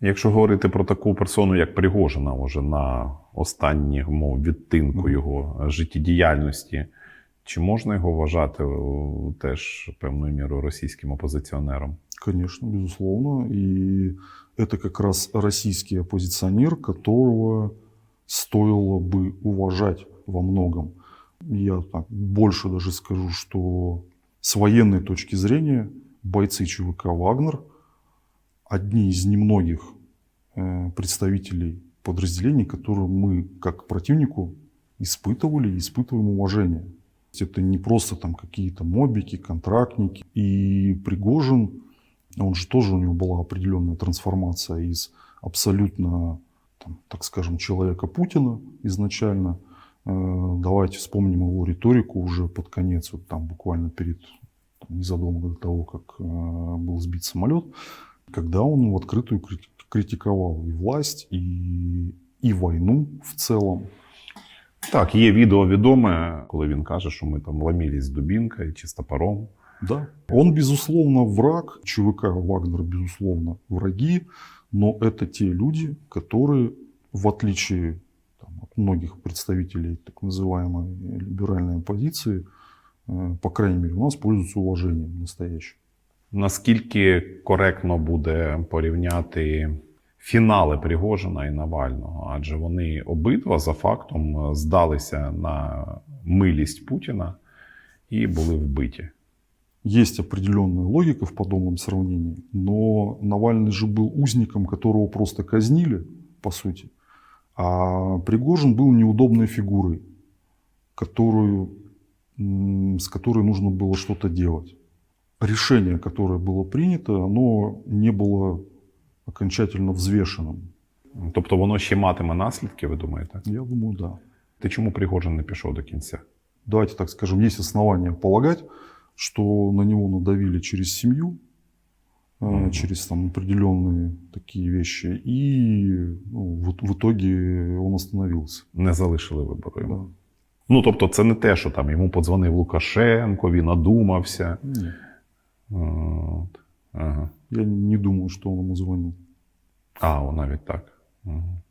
Якщо говорити про таку персону, як Пригожина, уже на останньому відтинку Мгм. його життєдіяльності, чи можна його вважати о, теж певною мірою російським опозиціонером? Конечно, безусловно. И это как раз российский оппозиционер, которого стоило бы уважать во многом. Я так больше даже скажу, что с военной точки зрения бойцы ЧВК «Вагнер» одни из немногих э, представителей подразделений, которые мы, как противнику, испытывали и испытываем уважение. Это не просто там какие-то мобики, контрактники. И Пригожин, он же тоже у него была определенная трансформация из абсолютно, там, так скажем, человека Путина изначально. Э, Давайте вспомним его риторику уже под конец, вот там буквально перед, там, незадолго до того, как э, был сбит самолет, когда он в открытую крити- критиковал и власть, и, и войну в целом. Так, є відео відоме, коли він каже, що ми там ломились з дубінкою чи з топором. Да. Он, безусловно, враг. ЧВК Вагнер, безусловно, враги. Но это те люди, которые, в отличие там, от многих представителей так называемой либеральной оппозиции, э, по крайней мере, у нас пользуются уважением настоящим. Наскільки коректно буде порівняти фінали Пригожина і Навального? Адже вони обидва за фактом здалися на милість Путіна і були вбиті. Есть определенная логика в подобном сравнении, но Навальный же был узником, которого просто казнили, по сути. А Пригожин был неудобной фигурой, которую, м, с которой нужно было что-то делать. Решение, которое было принято, оно не было окончательно взвешенным. Тобто воно ще матиме наслідки, ви думаєте? Я думаю, да. Ти чому Пригожин не пішов до кінця? давайте так скажем, есть основания полагать, что на него надавили через семью, э, Мгм. через там определенные такие вещи, и ну, в, в итоге он остановился. Не залишили вибору йому. Да. Ну тобто, це не те, що там йому подзвонив Лукашенко, він надумався. Нет, От. Ага. я не думаю, что он ему звонил. А, о, навіть так. Ага.